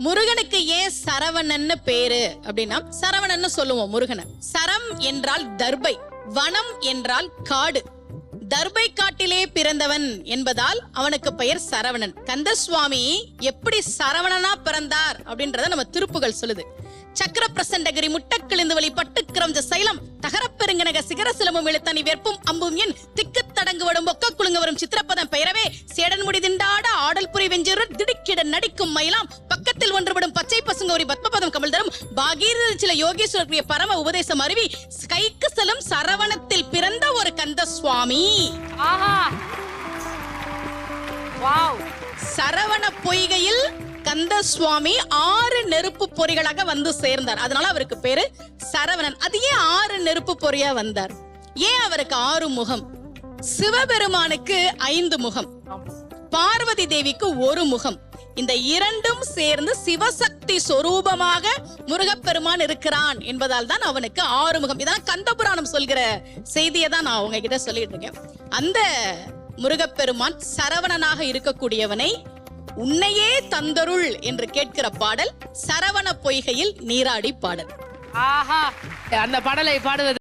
முருகனுக்கு ஏன் சரவணன்னு பேரு? அப்படின்னா சரவணன்னு சொல்லுவோம் முருகனை. சரம் என்றால் தர்பை வனம் என்றால் காடு. தர்பை காட்டிலே பிறந்தவன் என்பதால் அவனுக்கு பெயர் சரவணன். கந்தசுவாமி எப்படி சரவணனா பிறந்தார் அப்படின்றத நம்ம திருப்புகள் சொல்லுது. சக்கர பிரசண்டகிரி முட்டக்கிழிந்து வழி பட்டுக்கிரம்ஜ சைலம் தகரப்பெருங்கனக சிகர சிலமும் இழுத்தனி வெற்பும் அம்பும் என் திக்கு தடங்கு வடும் ஒக்க குலுங்க வரும் சித்திரப்பதம் பெயரவே சேடன் முடி திண்டாட ஆடல் புரி வெஞ்சிரு திடுக்கிட நடிக்கும் மயிலாம் பக்கத்தில் ஒன்றுபடும் பச்சை பசுங்க ஒரு பத்மபதம் கமல் தரும் பாகீர சில யோகேஸ்வரர் பரம உபதேசம் அருவி கைக்கு செல்லும் சரவணத்தில் பிறந்த ஒரு கந்த சுவாமி சரவண பொய்கையில் கந்த சுவாமி ஆறு நெருப்பு பொறிகளாக வந்து சேர்ந்தார். அதனால அவருக்கு பேரு சரவணன். அது ஏன் ஆறு நெருப்பு பொறியா வந்தார்? ஏன் அவருக்கு ஆறு முகம்? சிவபெருமானுக்கு ஐந்து முகம். பார்வதி தேவிக்கு ஒரு முகம். இந்த இரண்டும் சேர்ந்து சிவசக்தி சொரூபமாக முருகப்பெருமான் இருக்கிறான் என்பதால் தான் அவனுக்கு ஆறுமுகம். இதான் கந்தபுராணம் சொல்கிற செய்தியை தான் நான் உங்ககிட்ட சொல்லிட்டு இருக்கேன். அந்த முருகப்பெருமான் சரவணனாக இருக்கக்கூடியவனை உன்னையே தந்தருள் என்று கேட்கிற பாடல் சரவண பொய்கையில் நீராடி பாடல். ஆஹா அந்த பாடலை பாடுவது